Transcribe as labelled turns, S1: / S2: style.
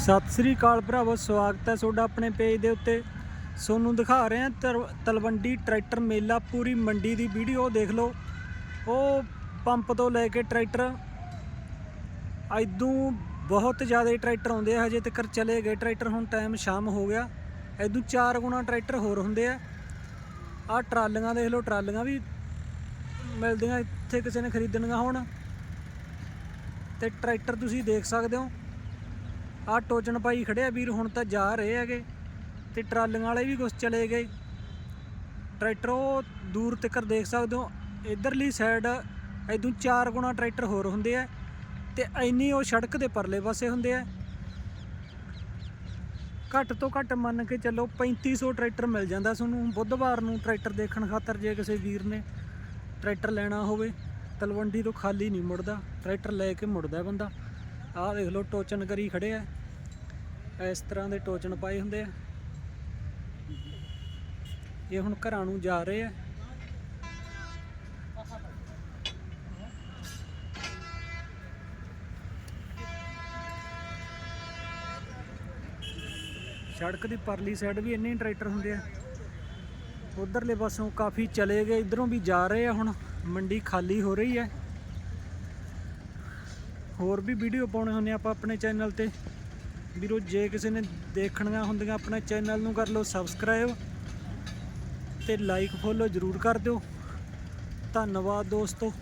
S1: ਸਤਿ ਸ੍ਰੀ ਅਕਾਲ ਭਰਾਵੋ, ਸਵਾਗਤ ਹੈ ਤੁਹਾਡਾ ਆਪਣੇ ਪੇਜ ਦੇ ਉੱਤੇ। ਤੁਹਾਨੂੰ ਦਿਖਾ ਰਹੇ ਹਾਂ ਤਰ- ਤਲਵੰਡੀ ਟਰੈਕਟਰ ਮੇਲਾ, ਪੂਰੀ ਮੰਡੀ ਦੀ ਵੀਡੀਓ, ਦੇਖ ਲਓ। ਉਹ ਪੰਪ ਤੋਂ ਲੈ ਕੇ ਟਰੈਕਟਰ ਐਦੂ ਬਹੁਤ ਜ਼ਿਆਦਾ ਟਰੈਕਟਰ ਆਉਂਦੇ ਆ, ਹਜੇ ਤੱਕ ਚਲੇ ਗਏ ਟਰੈਕਟਰ, ਹੁਣ ਟਾਈਮ ਸ਼ਾਮ ਹੋ ਗਿਆ। ਐਦੂ ਚਾਰ ਗੁਣਾ ਟਰੈਕਟਰ ਹੋਰ ਹੁੰਦੇ ਆ। ਆਹ ਟਰਾਲੀਆਂ ਦੇਖ ਲਓ, ਟਰਾਲੀਆਂ ਵੀ ਮਿਲਦੀਆਂ ਇੱਥੇ ਕਿਸੇ ਨੇ ਖਰੀਦਣੀਆਂ ਹੋਣ। ਤੇ ਟਰੈਕਟਰ ਤੁਸੀਂ ਦੇਖ ਸਕਦੇ ਹੋ। ਆਹ ਟੋਚਨ ਭਾਈ ਖੜਿਆ ਵੀਰ, ਹੁਣ ਤਾਂ ਜਾ ਰਹੇ ਹੈਗੇ ਤੇ ਟਰਾਲੀਆਂ ਵਾਲੇ ਵੀ ਕੁਛ ਚਲੇ ਗਏ। ਟਰੈਕਟਰ ਉਹ ਦੂਰ ਤੱਕ ਦੇਖ ਸਕਦੇ ਹੋ, ਇਧਰਲੀ ਸਾਈਡ ਇਦੋਂ ਚਾਰ ਗੁਣਾ ਟਰੈਕਟਰ ਹੋਰ ਹੁੰਦੇ ਆ ਤੇ ਐਨੀ ਉਹ ਸੜਕ ਦੇ ਪਰਲੇ ਪਾਸੇ ਹੁੰਦੇ ਆ। ਘੱਟ ਤੋਂ ਘੱਟ ਮੰਨ ਕੇ ਚੱਲੋ 3500 ਟਰੈਕਟਰ ਮਿਲ ਜਾਂਦਾ ਤੁਹਾਨੂੰ, ਬੁੱਧਵਾਰ ਨੂੰ ਟਰੈਕਟਰ ਦੇਖਣ ਖਾਤਰ ਜੇ ਕਿਸੇ ਵੀਰ ਨੇ ਟਰੈਕਟਰ ਲੈਣਾ ਹੋਵੇ, ਤਲਵੰਡੀ ਤੋਂ ਖਾਲੀ ਨਹੀਂ ਮੁੜਦਾ, ਟਰੈਕਟਰ ਲੈ ਕੇ ਮੁੜਦਾ ਬੰਦਾ। ਆਹ ਦੇਖ ਲਓ, ਟੋਚਨ ਕਰੀ ਖੜੇ ਆ। ਇਸ ਤਰ੍ਹਾਂ ਦੇ ਟੋਚਨ ਪਾਏ ਹੁੰਦੇ ਆ। ਇਹ ਹੁਣ ਘਰਾਂ ਨੂੰ ਜਾ ਰਹੇ ਆ। ਸੜਕ ਦੀ ਪਰਲੀ ਸਾਈਡ ਵੀ ਇੰਨੇ ਟਰੈਕਟਰ ਹੁੰਦੇ ਆ। ਉਧਰਲੇ ਪਾਸੋਂ ਕਾਫੀ ਚਲੇ ਗਏ, ਇਧਰੋਂ ਵੀ ਜਾ ਰਹੇ ਆ ਹੁਣ। ਮੰਡੀ ਖਾਲੀ ਹੋ ਰਹੀ ਹੈ ਹੋਰ ਵੀ ਵੀਡੀਓ ਪਾਉਣੇ ਹੁੰਦੇ ਆਪਾਂ ਆਪਣੇ ਚੈਨਲ ਤੇ। ਵੀਰੋ, ਜੇ ਕਿਸੇ ਨੇ ਦੇਖਣੀਆਂ ਹੁੰਦੀਆਂ ਆਪਣੇ ਚੈਨਲ ਨੂੰ ਕਰ ਲਓ ਸਬਸਕ੍ਰਾਈਬ ਤੇ ਲਾਈਕ ਫੋਲੋ ਜਰੂਰ ਕਰ ਦਿਓ। ਧੰਨਵਾਦ ਦੋਸਤੋ।